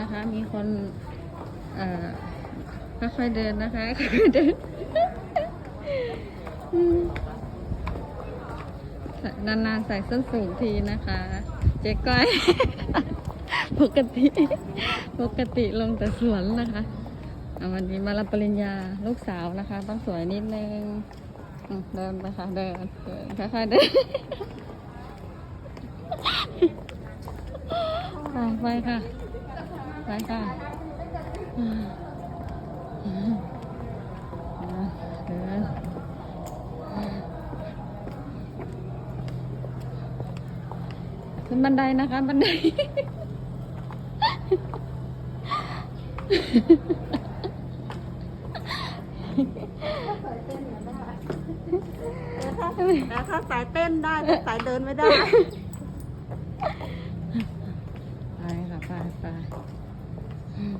นะคะ มีคนเอ่อค่อยๆเดินนะคะค่อยๆเดินนานๆใส่ส้นสูงทีนะคะ เจ๊ก้อย ปกติ ปกติลงแต่สวนนะคะอะวันนี้มารับปริญญาลูกสาวนะคะ ต้องสวยนิดนึงเดินไปค่ะเดินเดินค่อยๆเดินไปค่ะ ไปค่ะเดินขึ้นบันไดนะคะบันไดแต่ถ้าสายเต้นได้แต่สายเดินไม่ได้